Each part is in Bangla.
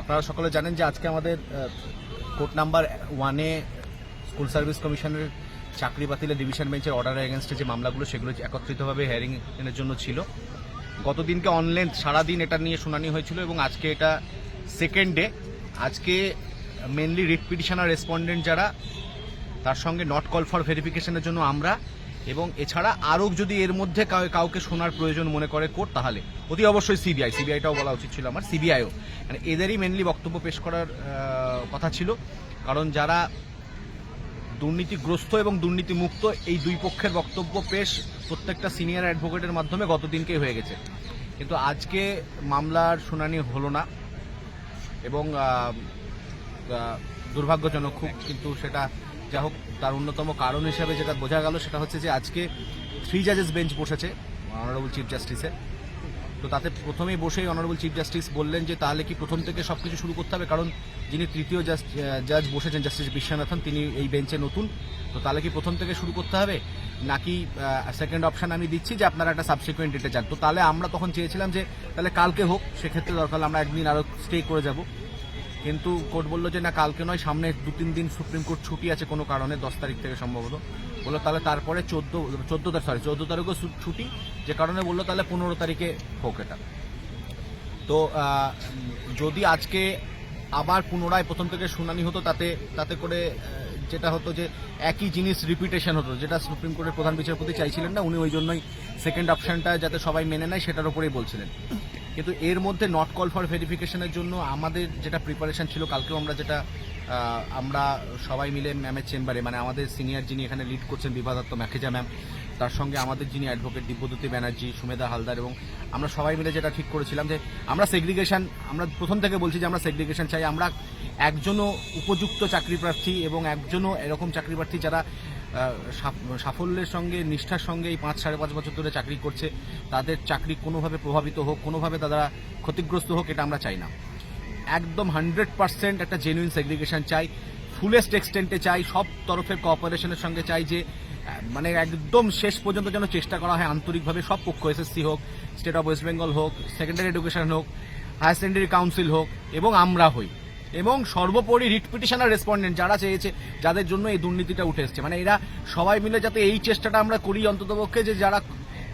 আপনারা সকলে জানেন যে আজকে আমাদের কোর্ট নাম্বার ওয়ানে স্কুল সার্ভিস কমিশনের চাকরি বাতিলের ডিভিশন বেঞ্চের অর্ডারের এগেনস্টে যে মামলাগুলো, সেগুলো একত্রিতভাবে হেয়ারিং এর জন্য ছিল। গতদিনকে অনলাইন সারাদিন এটা নিয়ে শুনানি হয়েছিল এবং আজকে এটা সেকেন্ড ডে আজকে মেনলি রিট পিটিশনার রেসপন্ডেন্ট যারা, তার সঙ্গে নট কল ফর ভেরিফিকেশনের জন্য আমরা এবং এছাড়া আরও যদি এর মধ্যে কাউকে শোনার প্রয়োজন মনে করে কোর্ট, তাহলে। অতি অবশ্যই সিবিআই। সিবিআইটাও বলা উচিত ছিল আমার, সিবিআইও। মানে এদেরই মেনলি বক্তব্য পেশ করার কথা ছিল। কারণ যারা দুর্নীতিগ্রস্ত এবং দুর্নীতিমুক্ত, এই দুই পক্ষের বক্তব্য পেশ প্রত্যেকটা সিনিয়র অ্যাডভোকেটের মাধ্যমে গতদিনকেই হয়ে গেছে। কিন্তু আজকে মামলার শুনানি হলো না এবং দুর্ভাগ্যজনক খুব, কিন্তু সেটা যা হোক তার অন্যতম কারণ হিসাবে যেটা বোঝা গেল সেটা হচ্ছে যে আজকে থ্রি জাজেস বেঞ্চ বসেছে অনারেবল চিফ জাস্টিসের তো তাতে প্রথমেই বসেই অনারেবল চিফ জাস্টিস বললেন যে তাহলে কি প্রথম থেকে সব কিছু শুরু করতে হবে? কারণ যিনি তৃতীয় জাজ বসেছেন জাস্টিস বিশ্বনাথন, তিনি এই বেঞ্চে নতুন। তো তাহলে কি প্রথম থেকে শুরু করতে হবে? নাকি সেকেন্ড অপশান আমি দিচ্ছি যে আপনারা একটা সাবসিকুয়েন্ট ডেটে যান। তো তাহলে আমরা তখন চেয়েছিলাম যে তাহলে কালকে হোক, সেক্ষেত্রে দরকার আমরা একদিন আরও স্টে করে যাব। কিন্তু কোর্ট বলল যে, না, কালকে নয়, সামনে দু, তিন দিন সুপ্রিম কোর্ট ছুটি আছে কোনো কারণে, দশ তারিখ থেকে সম্ভবত। বলল, তাহলে তারপরে চোদ্দ, চোদ্দ তারিখ সরি চোদ্দ তারিখও ছুটি, যে কারণে বলল, তাহলে পনেরো তারিখে হোক এটা। তো যদি আজকে আবার পুনরায় প্রথম থেকে শুনানি হতো, তাতে তাতে করে যেটা হতো যে, একই জিনিস রিপিটেশন হতো, যেটা সুপ্রিম কোর্টের প্রধান বিচারপতি চাইছিলেন না, উনি ওই জন্যই সেকেন্ড অপশনটা যাতে সবাই মেনে নেয়, সেটার উপরেই বলছিলেন। কিন্তু এর মধ্যে নট কল ফর ভেরিফিকেশনের জন্য আমাদের যেটা প্রিপারেশন ছিল, কালকেও আমরা যেটা আমরা সবাই মিলে ম্যামের চেম্বারে মানে আমাদের সিনিয়র যিনি এখানে লিড করছেন বিভাদাত্ম ম্যাখেজা ম্যাম তার সঙ্গে আমাদের যিনি অ্যাডভোকেট দিব্যজ্যোতি ব্যানার্জি, সুমেধা হালদার এবং আমরা সবাই মিলে যেটা ঠিক করেছিলাম যে আমরা সেগ্রিগেশন আমরা প্রথম থেকে বলছি যে আমরা সেগ্রিগেশন চাই, আমরা একজনও উপযুক্ত চাকরি প্রার্থী এবং একজনও এরকম চাকরি প্রার্থী যারা সাফল্যের সঙ্গে, নিষ্ঠার সঙ্গে এই পাঁচ সাড়ে পাঁচ বছর ধরে চাকরি করছে। তাদের চাকরি কোনোভাবে প্রভাবিত হোক, কোনোভাবে তারা ক্ষতিগ্রস্ত হোক, এটা আমরা চাই না। একদম হান্ড্রেড পার্সেন্ট একটা জেনুইন সেগ্রিগেশন চাই ফুলেস্ট এক্সটেন্টে চাই, সব তরফের কোঅপারেশনের সঙ্গে চাই যে মানে একদম শেষ পর্যন্ত যেন চেষ্টা করা হয় আন্তরিকভাবে, সব পক্ষ এসএসসি হোক স্টেট অফ ওয়েস্ট বেঙ্গল হোক সেকেন্ডারি এডুকেশন হোক হায়ার সেকেন্ডারি কাউন্সিল হোক, এবং আমরা হই। এবং সর্বোপরি রিট পিটিশনার রেসপন্ডেন্ট যারা চেয়েছে, যাদের জন্য এই দুর্নীতিটা উঠে এসছে। মানে এরা সবাই মিলে যাতে এই চেষ্টাটা আমরা করি অন্ততপক্ষে যে যারা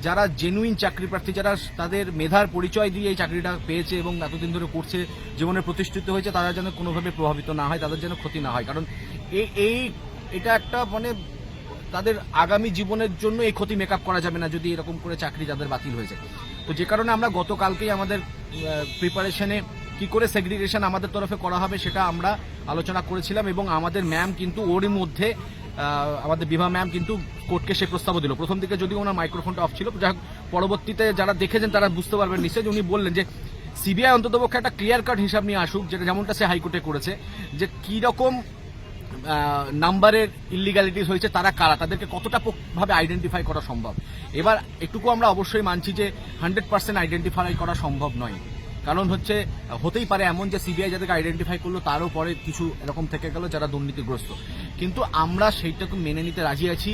যারা জেনুইন চাকরি প্রার্থী, যারা তাদের মেধার পরিচয় দিয়ে এই চাকরিটা পেয়েছে এবং এতদিন ধরে করছে, জীবনে প্রতিষ্ঠিত হয়েছে, তারা যেন কোনোভাবে প্রভাবিত না হয়, তাদের যেন ক্ষতি না হয়। কারণ এই, এটা একটা মানে তাদের আগামী জীবনের জন্য এই ক্ষতি মেকআপ করা যাবে না যদি এরকম করে চাকরি যাদের বাতিল হয়ে যায় তো যে কারণে আমরা গতকালকেই আমাদের প্রিপারেশনে কি করে সেগ্রিগেশন আমাদের তরফে করা হবে সেটা আমরা আলোচনা করেছিলাম এবং আমাদের ম্যাম কিন্তু ওরই মধ্যে আমাদের বিভা ম্যাম কিন্তু কোর্টকে সে প্রস্তাবও দিল। প্রথম দিকে যদিও ওনার মাইক্রোফোনটা অফ ছিল যাই পরবর্তীতে যারা দেখেছেন তারা বুঝতে পারবেন নিশ্চয়ই উনি বললেন যে সিবিআই অন্ততপক্ষে একটা ক্লিয়ার কাট হিসাব নিয়ে আসুক, যেটা যেমনটা সে হাইকোর্টে করেছে, যে কি রকম নাম্বারের ইলিগালিটিস হয়েছে, তারা কারা, তাদেরকে কতটা ভাবে আইডেন্টিফাই করা সম্ভব? এবার একটুকু আমরা অবশ্যই মানছি যে হান্ড্রেড পার্সেন্ট আইডেন্টিফাই করা সম্ভব নয়। কারণ হচ্ছে, হতেই পারে এমন যে সিবিআই যাদেরকে আইডেন্টিফাই করল, তারও পরে কিছু এরকম থেকে গেল যারা দুর্নীতিগ্রস্ত। কিন্তু আমরা সেইটাকে মেনে নিতে রাজি আছি।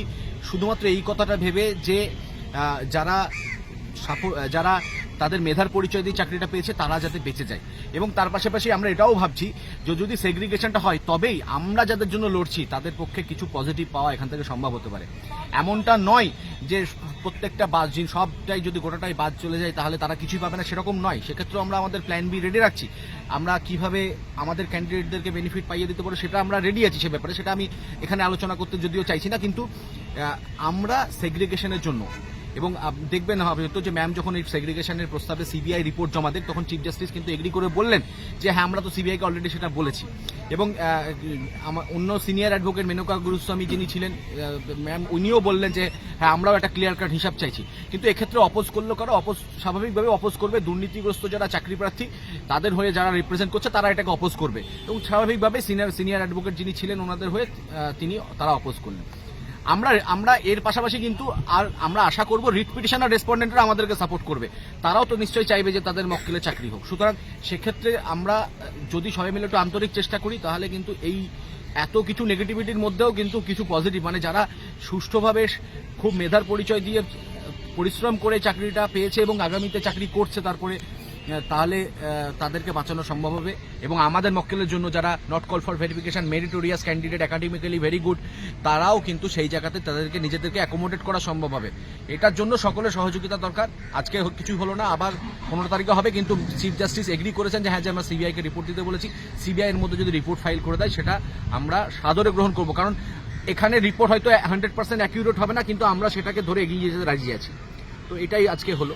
শুধুমাত্র এই কথাটা ভেবে যে যারা যারা তাদের মেধার পরিচয় দিয়ে চাকরিটা পেয়েছে, তারা যাতে বেঁচে যায়। এবং তার পাশাপাশি আমরা এটাও ভাবছি যে যদি সেগ্রিগেশনটা হয়, তবেই আমরা যাদের জন্য লড়ছি, তাদের পক্ষে কিছু পজিটিভ পাওয়া এখান থেকে সম্ভব হতে পারে। এমনটা নয় যে প্রত্যেকটা বাদ যে সবটাই যদি গোটাটাই বাদ চলে যায়, তাহলে তারা কিছুই পাবে না, সেরকম নয়। সেক্ষেত্রে আমরা আমাদের প্ল্যান বি রেডি রাখছি। আমরা কীভাবে আমাদের ক্যান্ডিডেটদেরকে বেনিফিট পাইয়ে দিতে পারব, সেটা আমরা রেডি আছি সে ব্যাপারে। সেটা আমি এখানে আলোচনা করতে যদিও চাইছি না, কিন্তু আমরা সেগ্রিগেশনের জন্য এবং দেখবেন হয়তো যে ম্যাম যখন এই সেগ্রিগেশনের প্রস্তাবে সিবিআই রিপোর্ট জমা দেন তখন চিফ জাস্টিস কিন্তু এগ্রি করে বললেন যে হ্যাঁ আমরা তো সিবিআইকে অলরেডি সেটা বলেছি। এবং আমার অন্য সিনিয়র অ্যাডভোকেট মেনকা গুরুস্বামী যিনি ছিলেন ম্যাম উনিও বললেন যে হ্যাঁ আমরাও একটা ক্লিয়ার কাট হিসাব চাইছি। কিন্তু এক্ষেত্রে অপোজ করল কারও? অপোজ স্বাভাবিকভাবে অপোজ করবে দুর্নীতিগ্রস্ত যারা চাকরি প্রার্থী, তাদের হয়ে যারা রিপ্রেজেন্ট করছে, তারা এটাকে অপোজ করবে। এবং স্বাভাবিকভাবে সিনিয়র সিনিয়র অ্যাডভোকেট যিনি ছিলেন, ওনাদের হয়ে তিনি, তারা অপোজ করলেন। আমরা আমরা এর পাশাপাশি কিন্তু আর আমরা আশা করব রিট পিটিশন আর রেসপন্ডেন্টরা আমাদেরকে সাপোর্ট করবে। তারাও তো নিশ্চয়ই চাইবে যে তাদের মক্কেলে চাকরি হোক। সুতরাং সেক্ষেত্রে আমরা, যদি সবাই মিলে একটু আন্তরিক চেষ্টা করি, তাহলে কিন্তু এই এত কিছু নেগেটিভিটির মধ্যেও কিন্তু কিছু পজিটিভ মানে যারা সুষ্ঠুভাবে খুব মেধার পরিচয় দিয়ে পরিশ্রম করে চাকরিটা পেয়েছে এবং আগামীতে চাকরি করছে, তারপরে তাহলে তাদেরকে বাঁচানো সম্ভব হবে। এবং আমাদের মক্কেলের জন্য যারা not call for verification meritorious candidate academically very good তারাও কিন্তু সেই জায়গাতে তাদেরকে নিজেদেরকে অ্যাকোমোডেট করা সম্ভব হবে। এটার জন্য সকলের সহযোগিতা দরকার। আজকে কিছুই হলো না, আবার পনেরো তারিখে হবে, কিন্তু চিফ জাস্টিস এগ্রি করেছেন যে হ্যাঁ যে আমরা সিবিআইকে রিপোর্ট দিতে বলেছি। সিবিআই এর মধ্যে যদি রিপোর্ট ফাইল করে দেয়, সেটা আমরা সাদরে গ্রহণ করব। কারণ এখানে রিপোর্ট হয়তো হান্ড্রেড পার্সেন্ট অ্যাকিউরেট হবে না, কিন্তু আমরা সেটাকে ধরে এগিয়ে যেতে রাজি আছি। তো এটাই আজকে হলো।